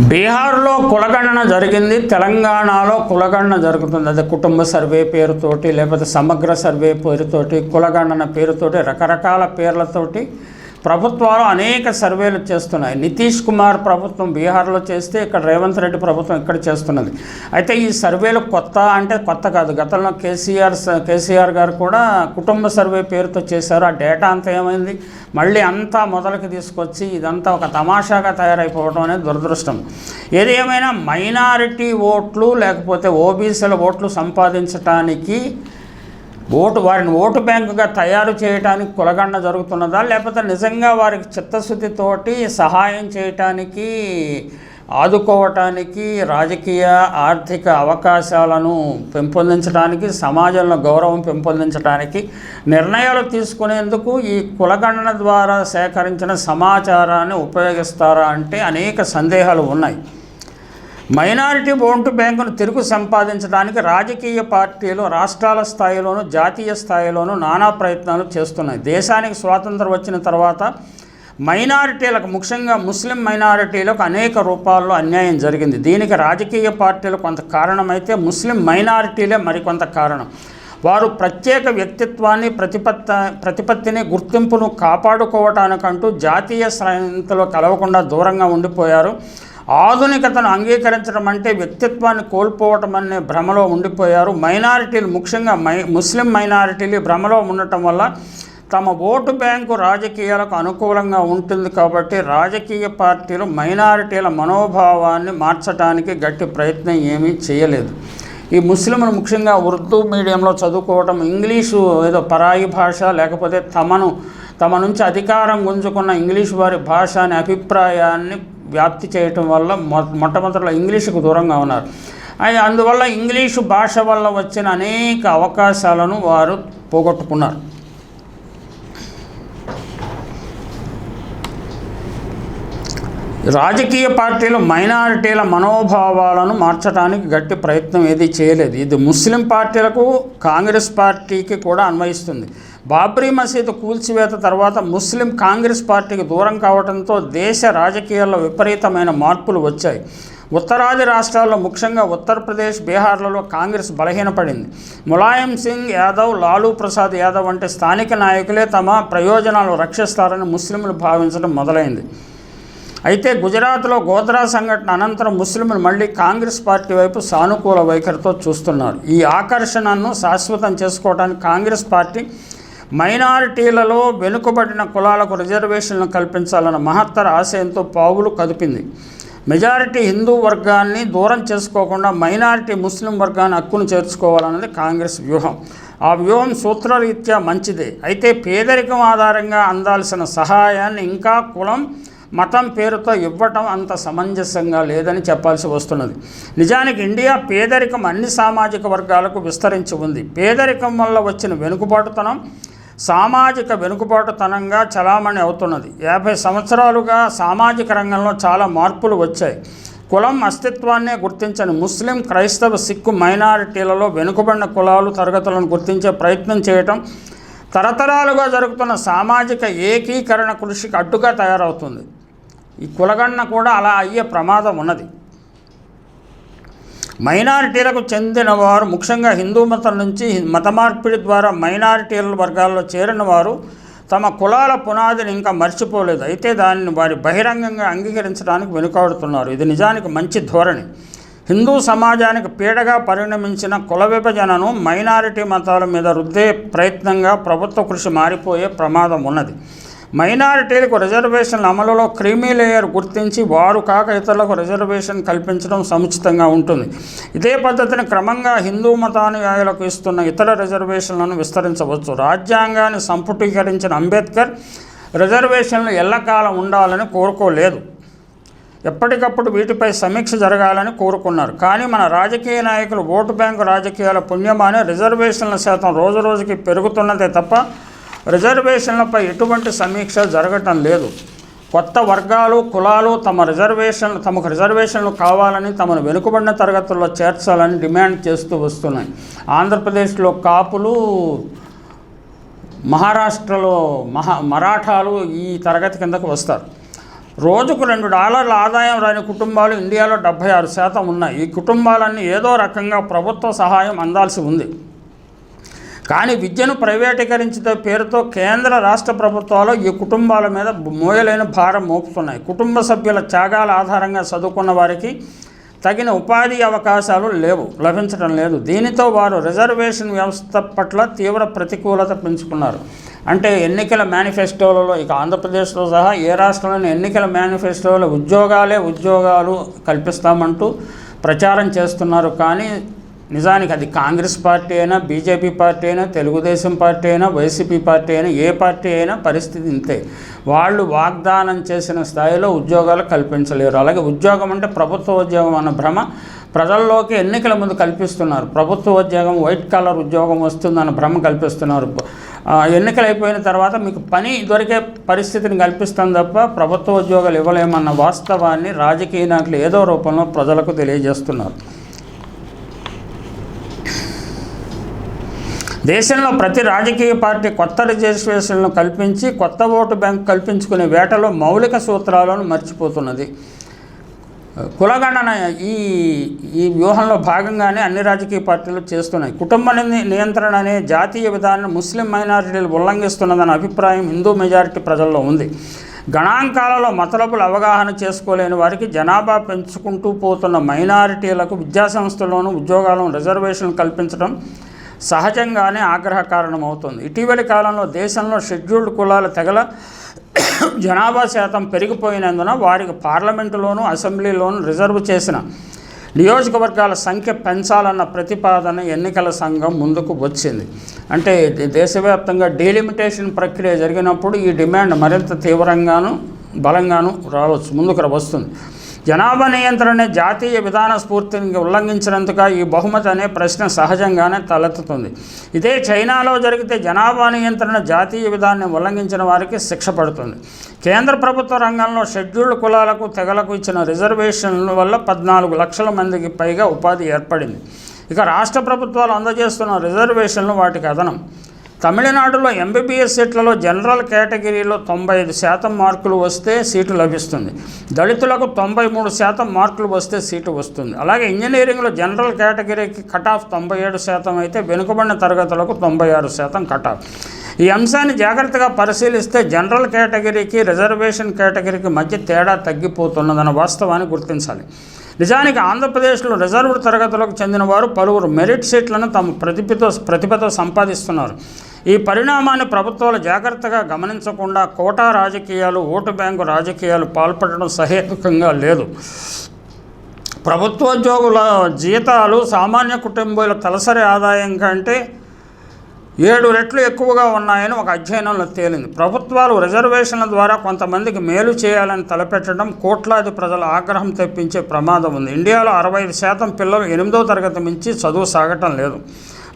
బీహార్లో కులగణన జరిగింది తెలంగాణలో కులగణన జరుగుతుంది. అదే కుటుంబ సర్వే పేరుతోటి లేకపోతే సమగ్ర సర్వే పేరుతోటి కులగణన పేరుతోటి రకరకాల పేర్లతోటి ప్రభుత్వాలు అనేక సర్వేలు చేస్తున్నాయి. నితీష్ కుమార్ ప్రభుత్వం బీహార్లో చేస్తే ఇక్కడ రేవంత్ రెడ్డి ప్రభుత్వం ఇక్కడ చేస్తున్నది. అయితే ఈ సర్వేలు కొత్త అంటే కొత్త కాదు. గతంలో కేసీఆర్ కేసీఆర్ గారు కూడా కుటుంబ సర్వే పేరుతో చేశారు. ఆ డేటా అంతా ఏమైంది? మళ్ళీ అంతా మొదలకి తీసుకొచ్చి ఇదంతా ఒక తమాషాగా తయారైపోవడం అనేది దురదృష్టం. ఏది ఏమైనా మైనారిటీ ఓట్లు లేకపోతే ఓబీసీల ఓట్లు సంపాదించటానికి ఓటు వారిని ఓటు బ్యాంకుగా తయారు చేయడానికి కులగండ జరుగుతున్నదా? లేకపోతే నిజంగా వారికి చిత్తశుద్ధితోటి సహాయం చేయటానికి ఆదుకోవటానికి రాజకీయ ఆర్థిక అవకాశాలను పెంపొందించడానికి సమాజంలో గౌరవం పెంపొందించడానికి నిర్ణయాలు తీసుకునేందుకు ఈ కులగణన ద్వారా సేకరించిన సమాచారాన్ని ఉపయోగిస్తారా అంటే అనేక సందేహాలు ఉన్నాయి. మైనారిటీ ఓటు బ్యాంకును తిరుగు సంపాదించడానికి రాజకీయ పార్టీలు రాష్ట్రాల స్థాయిలోనూ జాతీయ స్థాయిలోనూ నానా ప్రయత్నాలు చేస్తున్నాయి. దేశానికి స్వాతంత్రం వచ్చిన తర్వాత మైనారిటీలకు ముఖ్యంగా ముస్లిం మైనారిటీలకు అనేక రూపాల్లో అన్యాయం జరిగింది. దీనికి రాజకీయ పార్టీలు కొంత కారణమైతే ముస్లిం మైనారిటీలే మరికొంత కారణం. వారు ప్రత్యేక వ్యక్తిత్వాన్ని ప్రతిపత్త ప్రతిపత్తిని గుర్తింపును కాపాడుకోవటానికంటూ జాతీయ శ్రేణిలో కలవకుండా దూరంగా ఉండిపోయారు. ఆధునికతను అంగీకరించడం అంటే వ్యక్తిత్వాన్ని కోల్పోవటం అనే భ్రమలో ఉండిపోయారు. మైనారిటీలు ముఖ్యంగా మై ముస్లిం మైనారిటీలు భ్రమలో ఉండటం వల్ల తమ ఓటు బ్యాంకు రాజకీయాలకు అనుకూలంగా ఉంటుంది కాబట్టి రాజకీయ పార్టీలు మైనారిటీల మనోభావాన్ని మార్చడానికి గట్టి ప్రయత్నం ఏమీ చేయలేదు. ఈ ముస్లింలు ముఖ్యంగా ఉర్దూ మీడియంలో చదువుకోవటం ఇంగ్లీషు ఏదో పరాయి భాష లేకపోతే తమను తమ నుంచి అధికారం గుంజుకున్న ఇంగ్లీష్ వారి భాష అనే అభిప్రాయాన్ని వ్యాప్తి చేయటం వల్ల మొ మొట్టమొదటిలో ఇంగ్లీషుకు దూరంగా ఉన్నారు. అది అందువల్ల ఇంగ్లీషు భాష వల్ల వచ్చిన అనేక అవకాశాలను వారు పోగొట్టుకున్నారు. రాజకీయ పార్టీలు మైనారిటీల మనోభావాలను మార్చడానికి గట్టి ప్రయత్నం ఏది చేయలేదు. ఇది ముస్లిం పార్టీలకు కాంగ్రెస్ పార్టీకి కూడా అన్వయిస్తుంది. బాబ్రీ మసీదు కూల్చివేత తర్వాత ముస్లిం కాంగ్రెస్ పార్టీకి దూరం కావడంతో దేశ రాజకీయాల్లో విపరీతమైన మార్పులు వచ్చాయి. ఉత్తరాది రాష్ట్రాల్లో ముఖ్యంగా ఉత్తరప్రదేశ్ బీహార్లలో కాంగ్రెస్ బలహీనపడింది. ములాయం సింగ్ యాదవ్ లాలూ ప్రసాద్ యాదవ్ వంటి స్థానిక నాయకులే తమ ప్రయోజనాలు రక్షిస్తారని ముస్లింలు భావించడం మొదలైంది. అయితే గుజరాత్లో గోద్రా సంఘటన అనంతరం ముస్లింలు మళ్ళీ కాంగ్రెస్ పార్టీ వైపు సానుకూల వైఖరితో చూస్తున్నారు. ఈ ఆకర్షణను శాశ్వతం చేసుకోవడానికి కాంగ్రెస్ పార్టీ మైనారిటీలలో వెనుకబడిన కులాలకు రిజర్వేషన్లు కల్పించాలన్న మహత్తర ఆశయంతో పావులు కదిపింది. మెజారిటీ హిందూ వర్గాన్ని దూరం చేసుకోకుండా మైనారిటీ ముస్లిం వర్గాన్ని హక్కును చేర్చుకోవాలన్నది కాంగ్రెస్ వ్యూహం. ఆ వ్యూహం సూత్రరీత్యా మంచిదే. అయితే పేదరికం ఆధారంగా అందాల్సిన సహాయాన్ని ఇంకా కులం మతం పేరుతో ఇవ్వటం అంత సమంజసంగా లేదని చెప్పాల్సి వస్తున్నది. నిజానికి ఇండియా పేదరికం అన్ని సామాజిక వర్గాలకు విస్తరించి ఉంది. పేదరికం వల్ల వచ్చిన వెనుకబాటుతనం సామాజిక వెనుకబాటుతనంగా చలామణి అవుతున్నది. యాభై సంవత్సరాలుగా సామాజిక రంగంలో చాలా మార్పులు వచ్చాయి. కులం అస్తిత్వాన్నే గుర్తించని ముస్లిం క్రైస్తవ సిక్కు మైనారిటీలలో వెనుకబడిన కులాలు తరగతులను గుర్తించే ప్రయత్నం చేయటం తరతరాలుగా జరుగుతున్న సామాజిక ఏకీకరణ కృషికి అడ్డుగా తయారవుతుంది. ఈ కులగణన కూడా అలా అయ్యే ప్రమాదం ఉన్నది. మైనారిటీలకు చెందిన వారు ముఖ్యంగా హిందూ మతం నుంచి మత మార్పిడి ద్వారా మైనారిటీల వర్గాల్లో చేరిన వారు తమ కులాల పునాదిని ఇంకా మర్చిపోలేదు. అయితే దానిని వారి బహిరంగంగా అంగీకరించడానికి వెనుకాడుతున్నారు. ఇది నిజానికి మంచి ధోరణి. హిందూ సమాజానికి పీడగా పరిణమించిన కుల విభజనను మైనారిటీ మతాల మీద రుద్దే ప్రయత్నంగా ప్రభుత్వ కృషి మారిపోయే ప్రమాదం ఉన్నది. మైనారిటీలకు రిజర్వేషన్ల అమలులో క్రీమీ లేయర్ గుర్తించి వారు కాక ఇతరులకు రిజర్వేషన్ కల్పించడం సముచితంగా ఉంటుంది. ఇదే పద్ధతిని క్రమంగా హిందూ మతానుయాయులకు ఇస్తున్న ఇతర రిజర్వేషన్లను విస్తరించవచ్చు. రాజ్యాంగాన్ని సంపుటీకరించిన అంబేద్కర్ రిజర్వేషన్లు ఎల్లకాలం ఉండాలని కోరుకోలేదు. ఎప్పటికప్పుడు వీటిపై సమీక్ష జరగాలని కోరుకున్నారు. కానీ మన రాజకీయ నాయకులు ఓటు బ్యాంకు రాజకీయాల పుణ్యమానే రిజర్వేషన్ల శాతం రోజురోజుకి పెరుగుతున్నదే తప్ప రిజర్వేషన్లపై ఎటువంటి సమీక్ష జరగటం లేదు. కొత్త వర్గాలు కులాలు తమ రిజర్వేషన్ తమకు రిజర్వేషన్లు కావాలని తమను వెనుకబడిన తరగతుల్లో చేర్చాలని డిమాండ్ చేస్తూ వస్తున్నాయి. ఆంధ్రప్రదేశ్లో కాపులు మహారాష్ట్రలో మహా మరాఠాలు ఈ తరగతి కిందకు వస్తారు. రోజుకు రెండు డాలర్ల ఆదాయం రాని కుటుంబాలు ఇండియాలో డెబ్బై ఆరు శాతం ఉన్నాయి. ఈ కుటుంబాలన్నీ ఏదో రకంగా ప్రభుత్వ సహాయం అందాల్సి ఉంది. కానీ విద్యను ప్రైవేటీకరించిన పేరుతో కేంద్ర రాష్ట్ర ప్రభుత్వాలు ఈ కుటుంబాల మీద మోయలేని భారం మోపుతున్నాయి. కుటుంబ సభ్యుల త్యాగాల ఆధారంగా చదువుకున్న వారికి తగిన ఉపాధి అవకాశాలు లేవు లభించడం లేదు. దీనితో వారు రిజర్వేషన్ వ్యవస్థ పట్ల తీవ్ర ప్రతికూలత పెంచుకున్నారు. అంటే ఎన్నికల మేనిఫెస్టోలలో ఇక ఆంధ్రప్రదేశ్లో సహా ఏ రాష్ట్రంలోని ఎన్నికల మేనిఫెస్టోలో ఉద్యోగాలే ఉద్యోగాలు కల్పిస్తామంటూ ప్రచారం చేస్తున్నారు. కానీ నిజానికి అది కాంగ్రెస్ పార్టీ అయినా బీజేపీ పార్టీ అయినా తెలుగుదేశం పార్టీ అయినా వైసీపీ పార్టీ అయినా ఏ పార్టీ అయినా పరిస్థితి ఇంతే. వాళ్ళు వాగ్దానం చేసిన స్థాయిలో ఉద్యోగాలు కల్పించలేరు. అలాగే ఉద్యోగం అంటే ప్రభుత్వ ఉద్యోగం అన్న భ్రమ ప్రజల్లోకి ఎన్నికల ముందు కల్పిస్తున్నారు. ప్రభుత్వ ఉద్యోగం వైట్ కలర్ ఉద్యోగం వస్తుందన్న భ్రమ కల్పిస్తున్నారు. ఎన్నికలు అయిపోయిన తర్వాత మీకు పని దొరికే పరిస్థితిని కల్పిస్తాం తప్ప ప్రభుత్వ ఉద్యోగాలు ఇవ్వలేమన్న వాస్తవాన్ని రాజకీయ నాయకులు ఏదో రూపంలో ప్రజలకు తెలియజేస్తున్నారు. దేశంలో ప్రతి రాజకీయ పార్టీ కొత్త రిజర్వేషన్లను కల్పించి కొత్త ఓటు బ్యాంక్ కల్పించుకునే వేటలో మౌలిక సూత్రాలను మర్చిపోతున్నది. కులగణన ఈ ఈ వ్యూహంలో భాగంగానే అన్ని రాజకీయ పార్టీలు చేస్తున్నాయి. కుటుంబ నియంత్రణ అనే జాతీయ విధానం ముస్లిం మైనారిటీలు ఉల్లంఘిస్తున్నదన్న అభిప్రాయం హిందూ మెజారిటీ ప్రజల్లో ఉంది. గణాంకాలలో మతలబులు అవగాహన చేసుకోలేని వారికి జనాభా పెంచుకుంటూ పోతున్న మైనారిటీలకు విద్యాసంస్థల్లోనూ ఉద్యోగాలను రిజర్వేషన్లు కల్పించడం సహజంగానే ఆగ్రహ కారణమవుతుంది. ఇటీవలి కాలంలో దేశంలో షెడ్యూల్డ్ కులాల తెగల జనాభా శాతం పెరిగిపోయినందున వారికి పార్లమెంటులోనూ అసెంబ్లీలోనూ రిజర్వ్ చేసిన నియోజకవర్గాల సంఖ్య పెంచాలన్న ప్రతిపాదన ఎన్నికల సంఘం ముందుకు వచ్చింది. అంటే దేశవ్యాప్తంగా డీలిమిటేషన్ ప్రక్రియ జరిగినప్పుడు ఈ డిమాండ్ మరింత తీవ్రంగాను బలంగాను రావచ్చు ముందుకు వస్తుంది. జనాభా నియంత్రణ జాతీయ విధాన స్ఫూర్తిని ఉల్లంఘించినందుక ఈ బహుమతి అనే ప్రశ్న సహజంగానే తలెత్తుతుంది. ఇదే చైనాలో జరిగితే జనాభా నియంత్రణ జాతీయ విధానాన్ని ఉల్లంఘించిన వారికి శిక్ష పడుతుంది. కేంద్ర ప్రభుత్వ రంగంలో షెడ్యూల్డ్ కులాలకు తెగలకు ఇచ్చిన రిజర్వేషన్ల వల్ల పద్నాలుగు లక్షల మందికి పైగా ఉపాధి ఏర్పడింది. ఇక రాష్ట్ర ప్రభుత్వాలు అందజేస్తున్న రిజర్వేషన్లు వాటికి అదనం. తమిళనాడులో ఎంబీబీఎస్ సీట్లలో జనరల్ కేటగిరీలో తొంభై ఐదు శాతం మార్కులు వస్తే సీటు లభిస్తుంది. దళితులకు తొంభై మూడు శాతం మార్కులు వస్తే సీటు వస్తుంది. అలాగే ఇంజనీరింగ్లో జనరల్ కేటగిరీకి కట్ ఆఫ్ తొంభై ఏడు శాతం అయితే వెనుకబడిన తరగతులకు తొంభై ఆరు శాతం కట్ ఆఫ్. ఈ అంశాన్ని జాగ్రత్తగా పరిశీలిస్తే జనరల్ కేటగిరీకి రిజర్వేషన్ కేటగిరీకి మధ్య తేడా తగ్గిపోతున్నదన్న వాస్తవాన్ని గుర్తించాలి. నిజానికి ఆంధ్రప్రదేశ్లో రిజర్వ్డ్ తరగతులకు చెందిన వారు పలువురు మెరిట్ సీట్లను తమ ప్రతిభతో ప్రతిభతో సంపాదిస్తున్నారు. ఈ పరిణామాన్ని ప్రభుత్వాలు జాగ్రత్తగా గమనించకుండా కోటా రాజకీయాలు ఓటు బ్యాంకు రాజకీయాలు పాల్పడడం సహేతుకంగా లేదు. ప్రభుత్వోద్యోగుల జీతాలు సామాన్య కుటుంబాల తలసరి ఆదాయం కంటే ఏడు రెట్లు ఎక్కువగా ఉన్నాయని ఒక అధ్యయనంలో తేలింది. ప్రభుత్వాలు రిజర్వేషన్ల ద్వారా కొంతమందికి మేలు చేయాలని తలపెట్టడం కోట్లాది ప్రజల ఆగ్రహం తెప్పించే ప్రమాదం ఉంది. ఇండియాలో అరవై ఐదు శాతం పిల్లలు ఎనిమిదో తరగతి మించి చదువు సాగటం లేదు.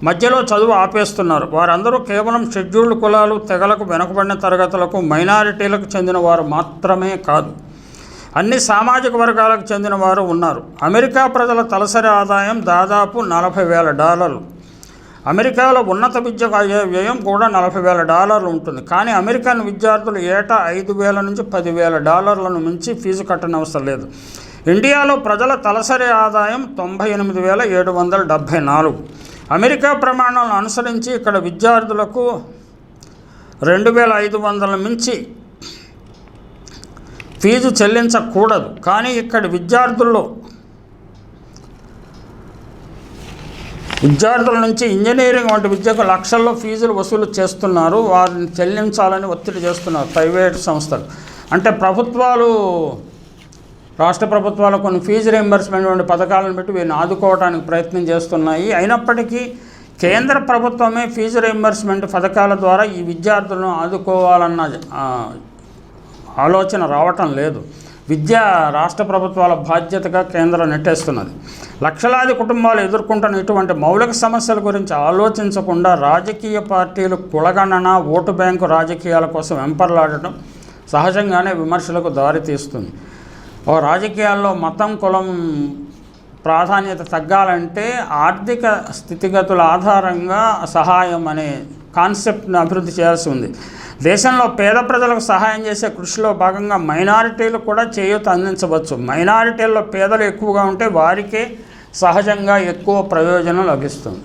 మధ్యలో చదువు ఆపేస్తున్నారు. వారందరూ కేవలం షెడ్యూల్డ్ కులాలు తెగలకు వెనుకబడిన తరగతులకు మైనారిటీలకు చెందిన వారు మాత్రమే కాదు. అన్ని సామాజిక వర్గాలకు చెందిన వారు ఉన్నారు. అమెరికా ప్రజల తలసరి ఆదాయం దాదాపు నలభై వేల డాలర్లు. అమెరికాలో ఉన్నత విద్యకు అయ్యే వ్యయం కూడా నలభై వేల డాలర్లు ఉంటుంది. కానీ అమెరికన్ విద్యార్థులు ఏటా ఐదు వేల నుంచి పదివేల డాలర్లను మించి ఫీజు కట్టనవసరం లేదు. ఇండియాలో ప్రజల తలసరి ఆదాయం తొంభై ఎనిమిది వేల ఏడు వందల డెబ్భై నాలుగు. అమెరికా ప్రమాణాలను అనుసరించి ఇక్కడ విద్యార్థులకు రెండు వేల ఐదు వందల మించి ఫీజు చెల్లించకూడదు. కానీ ఇక్కడ విద్యార్థుల్లో విద్యార్థుల నుంచి ఇంజనీరింగ్ వంటి విద్యకు లక్షల్లో ఫీజులు వసూలు చేస్తున్నారు. వారిని చెల్లించాలని ఒత్తిడి చేస్తున్నారు ప్రైవేట్ సంస్థలు. అంటే ప్రభుత్వాలు రాష్ట్ర ప్రభుత్వాలు కొన్ని ఫీజు రీంబర్స్మెంట్ వంటి పథకాలను పెట్టి వీరిని ఆదుకోవడానికి ప్రయత్నం చేస్తున్నాయి. అయినప్పటికీ కేంద్ర ప్రభుత్వమే ఫీజు రీంబర్స్మెంట్ పథకాల ద్వారా ఈ విద్యార్థులను ఆదుకోవాలన్న ఆలోచన రావటం లేదు. విద్య రాష్ట్ర ప్రభుత్వాల బాధ్యతగా కేంద్రం నెట్టేస్తున్నది. లక్షలాది కుటుంబాలు ఎదుర్కొంటున్న ఇటువంటి మౌలిక సమస్యల గురించి ఆలోచించకుండా రాజకీయ పార్టీలు కులగణన ఓటు బ్యాంకు రాజకీయాల కోసం వెంపర్లాడటం సహజంగానే విమర్శలకు దారితీస్తుంది. ఓ రాజకీయాల్లో మతం కులం ప్రాధాన్యత తగ్గాలంటే ఆర్థిక స్థితిగతుల ఆధారంగా సహాయం అనే కాన్సెప్ట్ని అభివృద్ధి చేయాల్సి ఉంది. దేశంలో పేద ప్రజలకు సహాయం చేసే కృషిలో భాగంగా మైనారిటీలు కూడా చేయూత అందించవచ్చు. మైనారిటీల్లో పేదలు ఎక్కువగా ఉంటే వారికే సహజంగా ఎక్కువ ప్రయోజనం లభిస్తుంది.